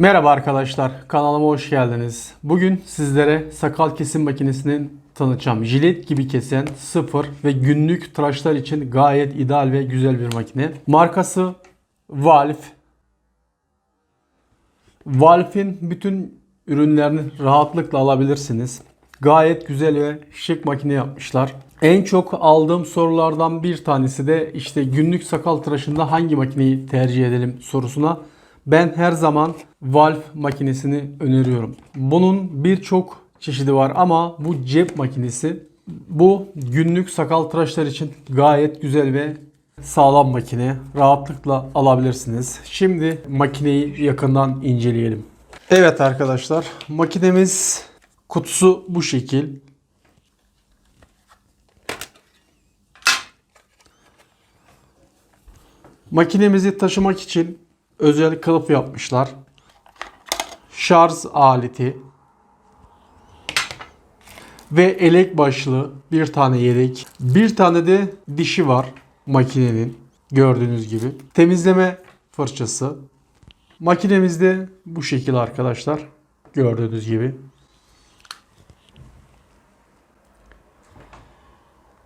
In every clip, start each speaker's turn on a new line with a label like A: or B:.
A: Merhaba arkadaşlar, kanalıma hoş geldiniz. Bugün sizlere sakal kesim makinesinin tanıtacağım. Jilet gibi kesen, sıfır ve günlük tıraşlar için gayet ideal ve güzel bir makine. Markası Valve. Valve'in bütün ürünlerini rahatlıkla alabilirsiniz. Gayet güzel ve şık makine yapmışlar. En çok aldığım sorulardan bir tanesi de işte günlük sakal tıraşında hangi makineyi tercih edelim sorusuna ben her zaman Valve makinesini öneriyorum. Bunun birçok çeşidi var ama bu cep makinesi bu günlük sakal tıraşlar için gayet güzel ve sağlam makine. Rahatlıkla alabilirsiniz. Şimdi makineyi yakından inceleyelim. Evet arkadaşlar makinemiz kutusu bu şekil. Makinemizi taşımak için özel kılıf yapmışlar. Şarj aleti ve elek başlı bir tane yedek. Bir tane de dişi var makinenin gördüğünüz gibi. Temizleme fırçası. Makinemiz de bu şekil arkadaşlar. Gördüğünüz gibi.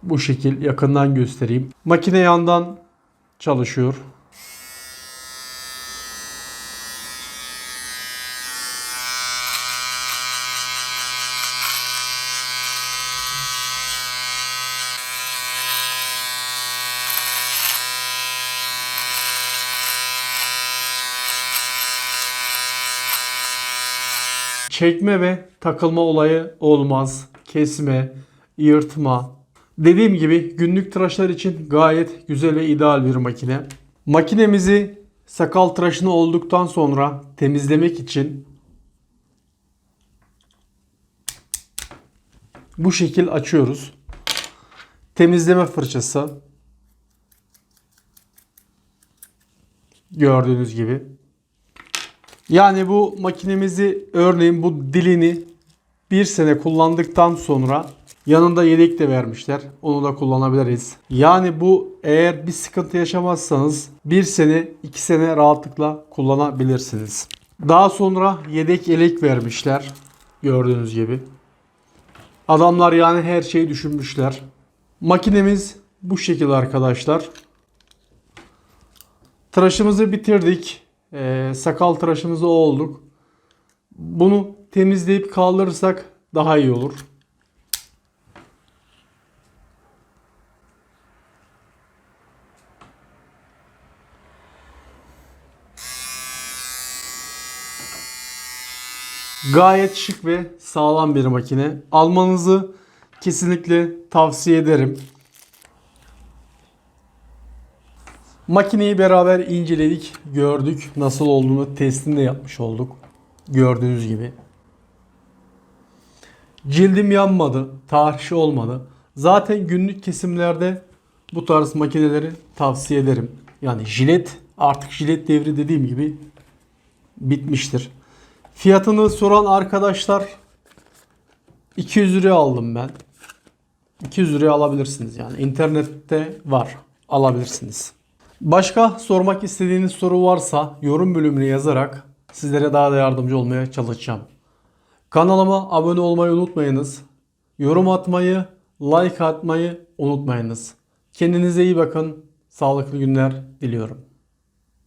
A: Bu şekil yakından göstereyim. Makine yandan çalışıyor. Çekme ve takılma olayı olmaz. Kesme, yırtma. Dediğim gibi günlük tıraşlar için gayet güzel ve ideal bir makine. Makinemizi sakal tıraşını olduktan sonra temizlemek için bu şekil açıyoruz. Temizleme fırçası. Gördüğünüz gibi. Yani bu makinemizi örneğin bu dilini bir sene kullandıktan sonra yanında yedek de vermişler. Onu da kullanabiliriz. Yani bu eğer bir sıkıntı yaşamazsanız bir sene iki sene rahatlıkla kullanabilirsiniz. Daha sonra yedek elek vermişler. Gördüğünüz gibi. Adamlar yani her şeyi düşünmüşler. Makinemiz bu şekilde arkadaşlar. Tıraşımızı bitirdik. Ee, sakal tıraşımızı olduk. Bunu temizleyip kaldırırsak daha iyi olur. Gayet şık ve sağlam bir makine. Almanızı kesinlikle tavsiye ederim. Makineyi beraber inceledik, gördük. Nasıl olduğunu testini de yapmış olduk. Gördüğünüz gibi. Cildim yanmadı, tahrişi olmadı. Zaten günlük kesimlerde bu tarz makineleri tavsiye ederim. Yani jilet, artık jilet devri dediğim gibi bitmiştir. Fiyatını soran arkadaşlar 200 liraya aldım ben. 200 liraya alabilirsiniz yani. İnternette var. Alabilirsiniz. Başka sormak istediğiniz soru varsa yorum bölümüne yazarak sizlere daha da yardımcı olmaya çalışacağım. Kanalıma abone olmayı unutmayınız. Yorum atmayı, like atmayı unutmayınız. Kendinize iyi bakın. Sağlıklı günler diliyorum.